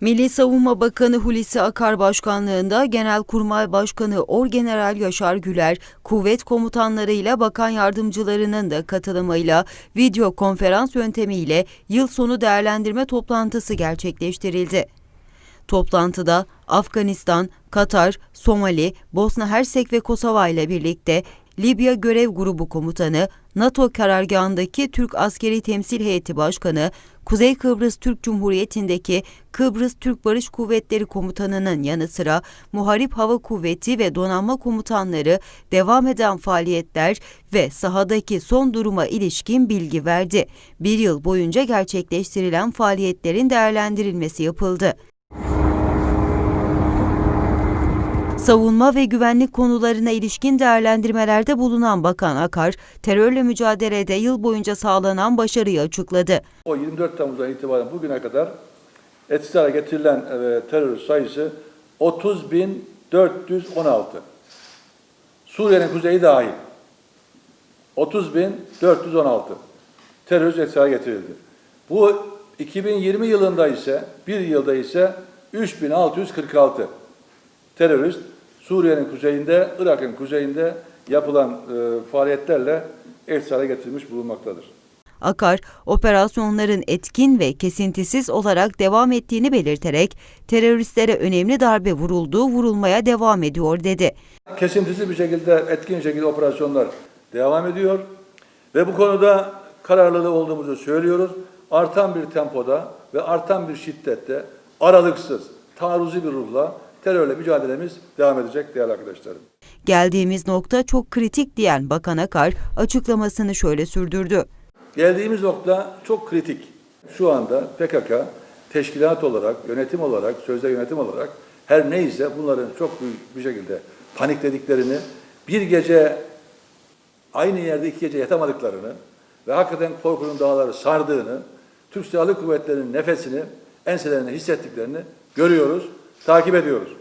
Milli Savunma Bakanı Hulusi Akar başkanlığında Genelkurmay Başkanı Orgeneral Yaşar Güler, kuvvet komutanlarıyla bakan yardımcılarının da katılımıyla video konferans yöntemiyle yıl sonu değerlendirme toplantısı gerçekleştirildi. Toplantıda Afganistan, Katar, Somali, Bosna Hersek ve Kosova ile birlikte Libya Görev Grubu Komutanı, NATO karargahındaki Türk Askeri Temsil Heyeti Başkanı, Kuzey Kıbrıs Türk Cumhuriyeti'ndeki Kıbrıs Türk Barış Kuvvetleri Komutanı'nın yanı sıra Muharip Hava Kuvveti ve donanma komutanları devam eden faaliyetler ve sahadaki son duruma ilişkin bilgi verdi. Bir yıl boyunca gerçekleştirilen faaliyetlerin değerlendirilmesi yapıldı. Savunma ve güvenlik konularına ilişkin değerlendirmelerde bulunan Bakan Akar, terörle mücadelede yıl boyunca sağlanan başarıyı açıkladı. O 24 Temmuz'dan itibaren bugüne kadar etkisiz hale getirilen e, terörist sayısı 30.416. Suriye'nin kuzeyi dahil. 30.416 terörist etkisiz hale getirildi. Bu 2020 yılında ise, bir yılda ise 3646 terörist Suriye'nin kuzeyinde, Irak'ın kuzeyinde yapılan e, faaliyetlerle etkisiz hale getirilmiş bulunmaktadır. Akar, operasyonların etkin ve kesintisiz olarak devam ettiğini belirterek teröristlere önemli darbe vurulduğu vurulmaya devam ediyor dedi. Kesintisiz bir şekilde, etkin şekilde operasyonlar devam ediyor. Ve bu konuda kararlı olduğumuzu söylüyoruz. Artan bir tempoda ve artan bir şiddette aralıksız, taarruzi bir ruhla terörle mücadelemiz devam edecek değerli arkadaşlarım. Geldiğimiz nokta çok kritik diyen Bakan Akar açıklamasını şöyle sürdürdü. Geldiğimiz nokta çok kritik. Şu anda PKK teşkilat olarak, yönetim olarak, sözde yönetim olarak her neyse bunların çok büyük bir şekilde paniklediklerini, bir gece aynı yerde iki gece yatamadıklarını ve hakikaten korkunun dağları sardığını, Türk Silahlı Kuvvetleri'nin nefesini enselerinde hissettiklerini görüyoruz, takip ediyoruz.